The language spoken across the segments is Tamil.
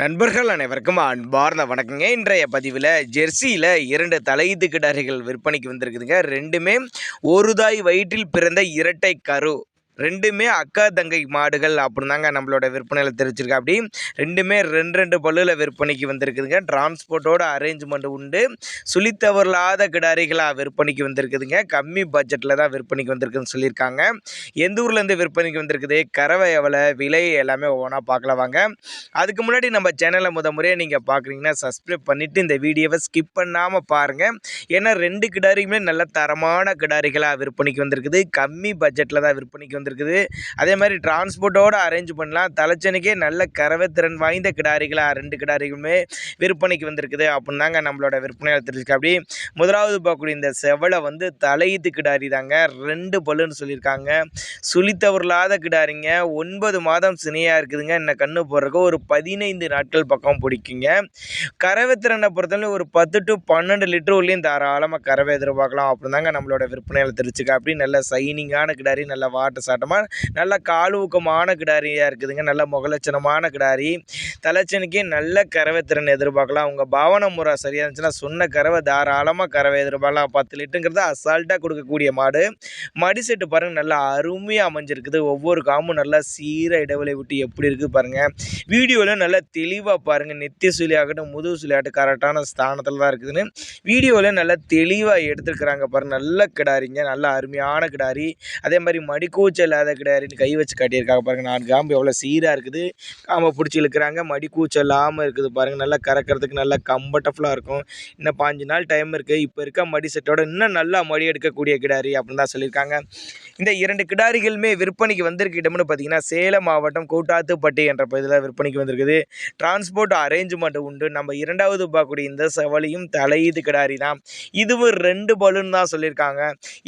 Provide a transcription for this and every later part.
நண்பர்கள் அனைவருக்கும் அன்பார்ந்த வணக்கங்க. இன்றைய பதிவில் ஜெர்சியில் இரண்டு தலையீட்டு கிடாரிகள் விற்பனைக்கு வந்திருக்குதுங்க. ரெண்டுமே ஒரு தாய் வயிற்றில் பிறந்த இரட்டை கரு ரெண்டுமே அக்கா தங்கை மாடுகள் அப்படின்னு தாங்க நம்மளோட விற்பனையில் தெரிவிச்சிருக்கா அப்படி ரெண்டுமே ரெண்டு ரெண்டு பல்லுல விற்பனைக்கு வந்திருக்குதுங்க. டிரான்ஸ்போர்ட்டோட அரேஞ்ச்மெண்ட் உண்டு. சுழித்தவரலாத கிடாரிகளாக விற்பனைக்கு வந்திருக்குதுங்க. கம்மி பட்ஜெட்டில் தான் விற்பனைக்கு வந்திருக்குதுன்னு சொல்லியிருக்காங்க. எந்த ஊர்லேருந்து விற்பனைக்கு வந்திருக்குது? கறவை எவ்வளோ விலை எல்லாமே ஒவ்வொன்றா பார்க்கலாம் வாங்க. அதுக்கு முன்னாடி நம்ம சேனலை முத முறையாக நீங்கள் பார்க்குறீங்கன்னா சப்ஸ்கிரைப் பண்ணிவிட்டு இந்த வீடியோவை ஸ்கிப் பண்ணாமல் பாருங்கள் ஏன்னா ரெண்டு கிடாரிக்குமே நல்ல தரமான கிடாரிகளாக விற்பனைக்கு வந்திருக்குது. கம்மி பட்ஜெட்டில் தான் விற்பனைக்கு வந்திருக்குது. அதே மாதிரி டிரான்ஸ்போர்ட்டோடு அரேஞ்ச் பண்ணலாம். தலைச்சனுக்கே நல்ல கறவை திறன் வாய்ந்த கிடாரிகளாக ரெண்டு கிடாரிகளுமே விற்பனைக்கு வந்திருக்குது. அப்படின்னு தாங்க நம்மளோட விற்பனையாளர் தெரிஞ்சுக்க அப்படி முதலாவது பார்க்கக்கூடிய இந்த செவலை வந்து தலையீத்து கிடாரி தாங்க. ரெண்டு பல்லுன்னு சொல்லியிருக்காங்க. சுழித்தவர்களாத கிடாரிங்க. ஒன்பது மாதம் சினையாக இருக்குதுங்க. என்ன கண்ணு போடுறதுக்கு ஒரு பதினைந்து நாட்கள் பக்கம் பிடிக்குங்க. கறவை திறனை பொறுத்தவரை ஒரு பத்து டு பன்னெண்டு லிட்டர் உள்ளேயும் தாராளமாக கறவை எதிர்பார்க்கலாம். அப்படின்னு தாங்க நம்மளோட விற்பனையால் தெரிஞ்சுக்க அப்படி நல்ல சைனிங்கான கிடாரி நல்ல வாட்ட காட்டமாக நல்ல காலூக்கமான கிடாரியாக இருக்குதுங்க. நல்ல முகலட்சணமான கிடாரி. தலைச்சனுக்கே நல்ல கறவை திறன் எதிர்பார்க்கலாம். உங்கள் பாவனை முறை சரியாக இருந்துச்சுன்னா சொன்ன கறவை தாராளமாக கறவை எதிர்பார்க்கலாம். பத்து லிட்டருங்கிறது அசால்ட்டாக கொடுக்கக்கூடிய மாடு. மடி செட்டு பாருங்கள் நல்லா அருமையாக அமைஞ்சிருக்குது. ஒவ்வொரு காமும் நல்லா சீர இடைவெளி விட்டு எப்படி இருக்குது பாருங்கள் வீடியோவில் நல்லா தெளிவாக பாருங்கள் நெத்திய சுழியாகட்டும் முதுகு சுழியாகட்டும் கரெக்டான ஸ்தானத்தில் தான் இருக்குதுன்னு. வீடியோவில் நல்லா தெளிவாக எடுத்துருக்குறாங்க பாருங்கள் நல்ல கிடாரிங்க நல்ல அருமையான கிடாரி. அதே மாதிரி மடிக்கூச்சல் இல்லாத கிடையாதுன்னு கை வச்சு காட்டியிருக்காங்க பாருங்கள் நாலு காம்பு எவ்வளோ சீராக இருக்குது. காம்பை பிடிச்சி இழுக்கிறாங்க. மடி கூச்சல் இல்லாமல் இருக்குது பாருங்கள் நல்லா கறக்கிறதுக்கு நல்லா கம்ஃபர்டபுளாக இருக்கும். இன்னும் பாஞ்சு நாள் டைம் இருக்குது இப்போ இருக்க மடி செட்டோட இன்னும் நல்லா மடி எடுக்கக்கூடிய கிடாரி அப்படின்னு தான் சொல்லியிருக்காங்க. இந்த இரண்டு கிடாரிகளுமே விற்பனைக்கு வந்திருக்க இடம்னு பார்த்தீங்கன்னா சேலம் மாவட்டம் கூட்டாத்துப்பட்டி என்ற பகுதியில் விற்பனைக்கு வந்திருக்குது. டிரான்ஸ்போர்ட் அரேஞ்ச்மெண்ட் உண்டு. நம்ம இரண்டாவது பார்க்கக்கூடிய இந்த செவலியும் தலையீது கிடாரி தான். இதுவும் ரெண்டு பலூன் தான் சொல்லியிருக்காங்க.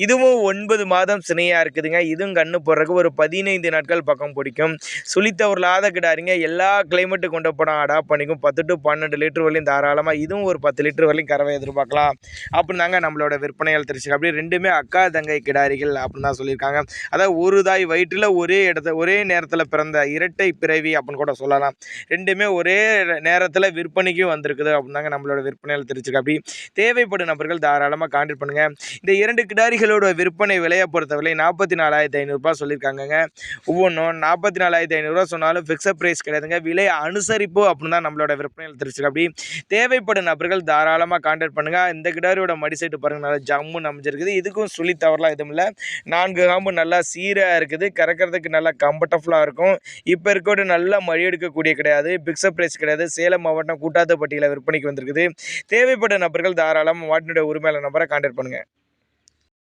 இதுவும் ஒன்பது மாதம் சினையாக இருக்குதுங்க. இதுவும் கண்ணு போடுறதுக்கு ஒரு பதினைந்து நாட்கள் பக்கம் பிடிக்கும். சுழித்தவரலாத கிடாரிங்க எல்லா கிளைமேட்டு கொண்ட படம் அடாப்ட் பண்ணிக்கும். பத்து டு பன்னெண்டு லிட்டர் வரையும் தாராளமாக இதுவும் ஒரு பத்து லிட்டர் வரையும் கறவை எதிர்பார்க்கலாம். அப்படின்னாங்க நம்மளோட விற்பனையால் தெரிஞ்சுக்க அப்படி ரெண்டுமே அக்கா தங்கை கிடாரிகள் அப்படின்னு தான் சொல்லியிருக்காங்க. அதாவது ஒரு தாய் வயிற்றில் ஒரே இடத்த ஒரே நேரத்தில் பிறந்த இரட்டை பிறவி அப்படின்னு கூட சொல்லலாம். ரெண்டுமே ஒரே நேரத்தில் விற்பனைக்கும் வந்திருக்குது அப்படின்னாங்க நம்மளோட விற்பனையால் தெரிஞ்சுக்க அப்படி தேவைப்படும் நபர்கள் தாராளமாக கான்டாக்ட் பண்ணுங்கள் இந்த இரண்டு கிடாரிகளோட விற்பனை விலையை பொறுத்தவரை நாற்பத்தி நாலாயிரத்தி ஐநூறுரூபா சொல்லியிருக்காங்கங்க ஒவ்வொன்றும் நாற்பத்தி நாலாயிரத்தி ஐநூறுரூவா சொன்னாலும் ஃபிக்ஸட் ப்ரைஸ் கிடையாதுங்க. விலை அனுசரிப்பு அப்படின்னு தான் நம்மளோட விற்பனையில் தெரிஞ்சுக்க அப்படி தேவைப்படும் நபர்கள் தாராளமாக கான்டாக்ட் பண்ணுங்கள் இந்த கிடாரியோட மடி செட்டு பாருங்கள் நல்லா ஜம்முன்னு அமைஞ்சிருக்குது. இதுக்கும் சுழி தவறலாம் எதுவும் இல்லை. நான்கு காம்பு நல்லா சீராக இருக்குது. கறக்கிறதுக்கு நல்லா கம்ஃபர்டபுளாக இருக்கும். இப்போ இருக்கோட நல்லா மழை எடுக்கக்கூடிய கிடையாது. பிக்ஸப் ப்ரைஸ் கிடையாது. சேலம் மாவட்டம் கூட்டாத்துப்பட்டியில் விற்பனைக்கு வந்திருக்குது. தேவைப்பட்ட நபர்கள் தாராளமாக மாட்டினுடைய உரிமையாளர் நம்பரை கான்டாக்ட் பண்ணுங்கள்